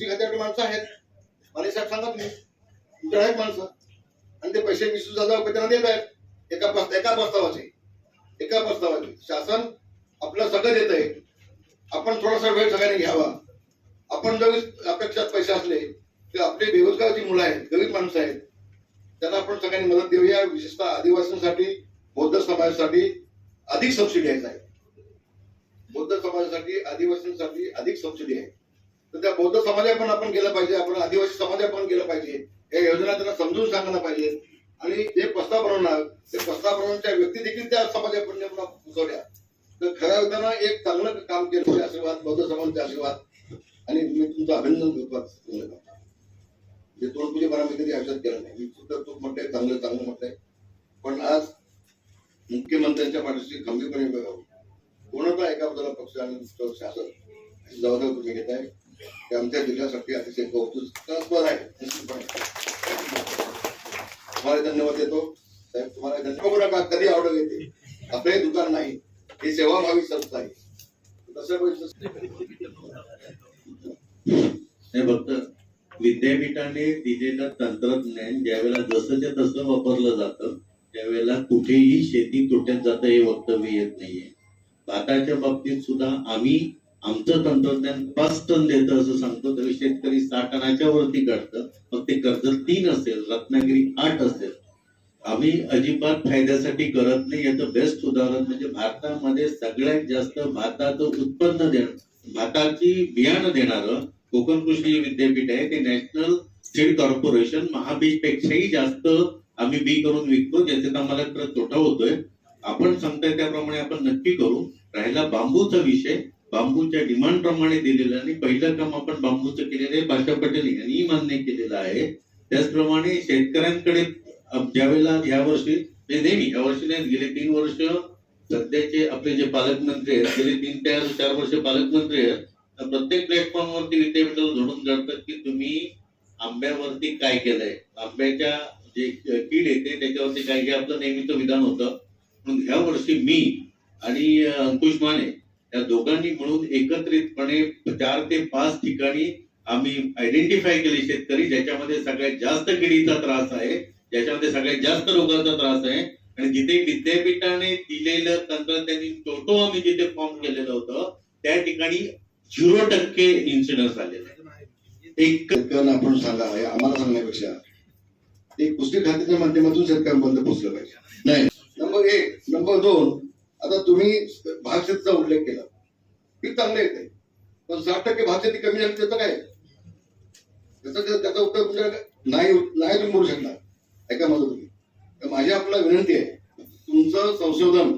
कुस्ती खात्याकडे माणसं आहेत. मला साहेब सांगा तुम्ही तुमच्याकडे आहेत माणसं. आणि ते पैसे वीस हजार त्यांना देत आहेत. एका प्रस्ता- एका प्रस्तावाचे. एका प्रस्तावाचे. शासन आपलं सगळं देत आहे. आपण थोडासा वेळ सगळ्यांनी घ्यावा. आपण जर अपेक्षात पैसे असले तर आपले बेरोजगारची मुलं आहेत गरीब माणसं आहेत. त्यांना आपण सगळ्यांनी मदत देऊया. विशेषतः आदिवासींसाठी बौद्ध समाजासाठी अधिक सबसिडी आहे बौद्ध समाजासाठी आदिवासींसाठी अधिक सबसिडी आहे. तर त्या बौद्ध समाजा पण आपण केलं पाहिजे आपण आदिवासी समाजा पण पाहिजे. या योजना त्यांना समजून सांगायला पाहिजे. आणि जे प्रस्ताव बनवणार ते प्रस्ताव बनवण्याच्या व्यक्ती देखील त्या समाजापण आपण पोहोचवल्या तर खऱ्या अर्थानं एक चांगलं काम केलं आशीर्वाद बौद्ध समाजाचे आशीर्वाद. आणि मी तुमचं अभिनंदन करतो जे तोंडपुजे मला मी कधी आयुष्यात केलं नाही. मी सुद्धा तू म्हणताय चांगलं चांगलं म्हणताय. पण आज मुख्यमंत्र्यांच्या पाठीशी खंबीरपणे उभे कोणाचा एका बाजूला पक्ष आणि दुसरं शासन ही जबाबदारी तुम्ही घेताय. हे आमच्या जिल्ह्यासाठी अतिशय कौतुकास्पद आहे. तुम्हाला धन्यवाद देतो. साहेब तुम्हाला धन्यवाद. नका कधी ऑर्डर येते. आपले दुकान नाही. ही सेवाभावी संस्था आहे. तसं हे फक्त विद्यापीठाने दिलेलं तंत्रज्ञान ज्यावेळेला जसंच्या ते तसं वापरलं जातं त्यावेळेला कुठेही शेती तोट्यात जातं हे वक्तव्य येत नाहीये. भाताच्या बाबतीत सुद्धा आम्ही आमचं तंत्रज्ञान पाच टन देतं असं सांगतो. तरी शेतकरी सहा टनाच्या वरती काढतं. मग ते कर्ज तीन असेल रत्नागिरी आठ असेल. आम्ही अजिबात फायद्यासाठी करत नाही. याचं बेस्ट उदाहरण म्हणजे भारतामध्ये सगळ्यात जास्त भाताचं उत्पन्न देणं भाताची बियाणं देणारं कोकण कृषी विद्यापीठ आहे. ते नॅशनल सीड कॉर्पोरेशन महाबीज पेक्षाही जास्त आम्ही बी करून विकतो ज्याच्यात आम्हाला तर तोटा होतोय. आपण सांगताय त्याप्रमाणे आपण नक्की करू. राहिला बांबूचा विषय. बांबूच्या डिमांड प्रमाणे दिलेलं आणि पहिलं काम आपण बांबूचं केलेलं आहे भाषा पटेल यांनी मान्य केलेलं आहे. त्याचप्रमाणे शेतकऱ्यांकडे ज्यावेळेला या वर्षी ते नेहमी या वर्षी नाही गेले तीन वर्ष सध्याचे आपले जे पालकमंत्री आहेत गेले तीन चार चार वर्ष पालकमंत्री आहेत तर प्रत्येक प्लॅटफॉर्मवरती विद्यापीठाला जोडून काढतात की तुम्ही आंब्यावरती काय केलंय? आंब्याच्या जे कीड येते त्याच्यावरती काय हे आपलं नेहमीचं विधान होतं. म्हणून ह्या वर्षी मी आणि अंकुश माने त्या दोघांनी मिळून एकत्रितपणे चार ते पाच ठिकाणी आम्ही आयडेंटिफाय केले शेतकरी ज्याच्यामध्ये सगळ्यात जास्त किडीचा त्रास आहे ज्याच्यामध्ये सगळ्यात जास्त रोगाचा त्रास आहे. आणि जिथे विद्यापीठाने दिलेलं तंत्रज्ञानी टोटो आम्ही जिथे फॉर्म केलेलं होतं त्या ठिकाणी झिरो टक्के इन्सिडन्स आलेले एक आपण सांगा आम्हाला सांगण्यापेक्षा ते कुस्ती खात्याच्या माध्यमातून शेतकऱ्यांपर्यंत पोहोचलं पाहिजे. नाही. नंबर एक नंबर दोन भाषेचा उल्लेख केला. ही चांगले येते पण साठ टक्के भाषेत कमी झाली त्याचं काय? त्याचं त्याचा उत्तर नाही नाही तुम्ही बोलू शकणार. ऐका माझं तुम्ही. तर माझी आपल्याला विनंती आहे तुमचं संशोधन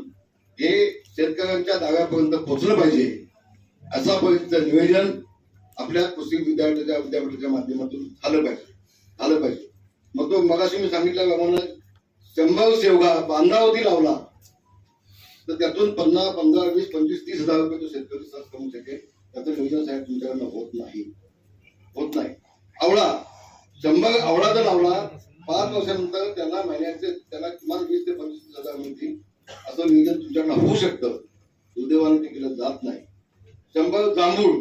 हे शेतकऱ्यांच्या दाव्यापर्यंत पोहोचलं पाहिजे. असा पद्धतीचं निवेदन आपल्या कृषी विद्यापीठाच्या विद्यापीठाच्या माध्यमातून झालं पाहिजे. झालं पाहिजे. मग तो मगाशी मी सांगितल्याप्रमाणे शंभर शेवगा बांधावधी लावला. तर त्यातून पन्नास पंधरा वीस पंचवीस तीस हजार रुपये तो शेतकरी सहज कमवू शकेल. त्याचं नियोजन साहेब तुमच्याकडनं होत नाही. होत नाही. आवळा. शंभर आवळा जर लावला. पाच वर्षानंतर त्याला महिन्याचे त्याला किमान वीस ते पंचवीस तीस हजार मिळतील. असं नियोजन तुमच्याकडनं होऊ शकतं. दुर्दैवानं ते केलं जात नाही. शंभर जांभूळ.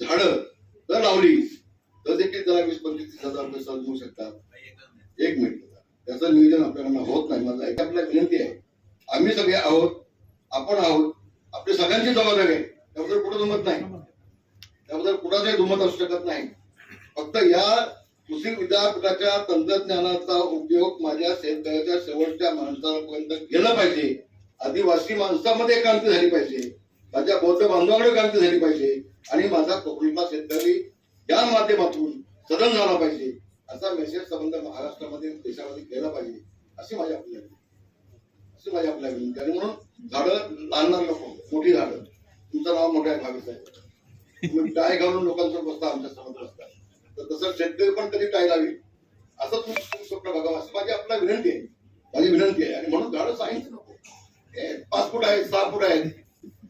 झाडं जर लावली तर देखील त्याला वीस पंचवीस तीस हजार रुपये सहज मिळू शकतात. एक मिनिट. त्याचं नियोजन आपल्याकडनं होत नाही. माझा एक आपल्याला विनंती आहे. आम्ही सगळे आहोत आपण आहोत. आपली सगळ्यांची जबाबदारी आहे. त्याबद्दल कुठं दुमत नाही. त्याबद्दल कुणाचाही दुमत असू शकत नाही. फक्त या कृषी विद्यापीठाच्या तंत्रज्ञानाचा उपयोग माझ्या शेतकऱ्याच्या शेवटच्या माणसापर्यंत केला पाहिजे. आदिवासी माणसामध्ये क्रांती झाली पाहिजे. माझ्या बौद्ध बांधवाकडे क्रांती झाली पाहिजे. आणि माझा कोकणीतला शेतकरी या माध्यमातून सदन झाला पाहिजे. असा मेसेज संबंध महाराष्ट्रामध्ये देशामध्ये केला पाहिजे अशी माझी आपली असं पाहिजे आपल्या विनंती आणि म्हणून झाडं लहानार नको मोठी झाडं. तुमचं नाव मोठ्या भावीच आहे. तुम्ही टाय घालून लोकांसोबत बसता आमच्यासमोर बसता. तर तसं शेतकरी पण कधी टाय लावी? असं तुम्ही स्वप्न बघावं असं माझी आपला विनंती आहे. माझी विनंती आहे. आणि म्हणून झाडं सायन्स नको. हे पाच फूट आहेत सहा फूट आहेत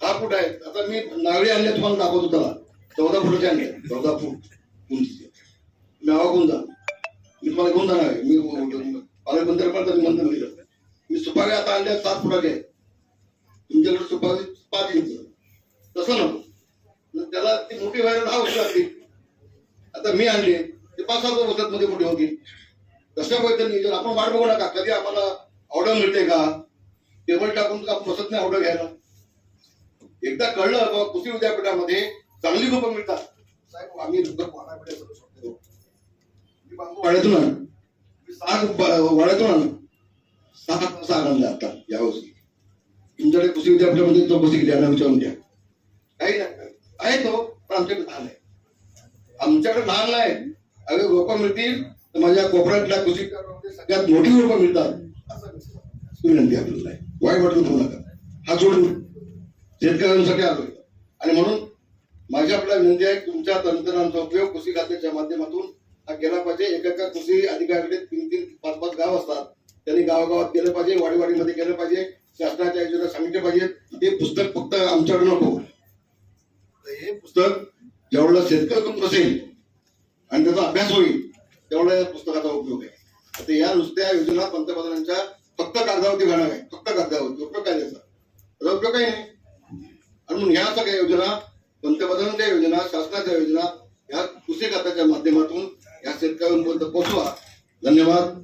दहा फूट आहेत. आता मी नारळी आणले तुम्हाला दाखवतो त्याला. चौदा फुटाचे आणले. चौदा फूट उंचीचे. नावा घेऊन जा मी तुम्हाला घेऊन जाणार आहे. मी पालकमंत्री पण त्यांनी मंदिर दिलं. सुपारी आता आणल्या सात फुटाचे आहेत. तुमच्याकडे सुपारी पाच इंच. तसं नको. त्याला ती मोठी व्हायला दहा वर्ष लागली. आता मी आणली. ते पाच सहा वर्षात मध्ये मोठी होती. तशा पद्धतीने आपण वाट बघू नका. कधी आम्हाला ऑर्डर मिळते का? टेबल टाकून आपण बसत नाही ऑर्डर घ्यायला. एकदा कळलं बाबा कृषी विद्यापीठामध्ये चांगली रोपं मिळतात. साहेब आम्ही रोपं वाढापिढ्या करू शकतो? मी वाड्यातून आणलं. मी साग वाड्यातून सहा साग आनंद आता यावर्षी तुमच्याकडे कृषी विद्यापीठामध्ये तो केली किती विचारून घ्या. काही नाही. आहे तो पण आमच्याकडे लहान आहे. आमच्याकडे लहान नाही. अगदी रोपं मिळतील तर माझ्या कोकणातल्या कृषी सगळ्यात मोठी रोपं मिळतात. असं विनंती आपल्याला. वाईट वाटून होऊ नका. हा सोडून शेतकऱ्यांसाठी आलोय. आणि म्हणून माझी आपल्याला विनंती आहे तुमच्या तंत्रज्ञानाचा उपयोग कृषी खात्याच्या माध्यमातून हा केला पाहिजे. एकेका कृषी अधिकाऱ्याकडे तीन तीन पाच पाच गाव असतात. त्यांनी गावागावात केलं पाहिजे वाडीवाडीमध्ये केलं पाहिजे शासनाच्या योजना सांगितल्या पाहिजेत हे पुस्तक फक्त आमच्याकडे नको. हे पुस्तक जेवढं शेतकऱ्यातून असेल आणि त्याचा अभ्यास होईल तेवढा या पुस्तकाचा उपयोग आहे. आता या नुसत्या योजना पंतप्रधानांच्या फक्त कागदावरती घालणार आहे फक्त कागदावरती उपयोग काय त्याचा? त्याचा उपयोग काही नाही. आणि म्हणून ह्या सगळ्या योजना पंतप्रधानांच्या योजना शासनाच्या योजना या कृषी खात्याच्या माध्यमातून या शेतकऱ्यांपर्यंत पोहोचवा. धन्यवाद.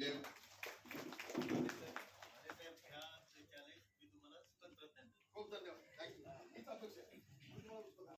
जय खूप धन्यवाद थँक्यू हीच अपेक्षा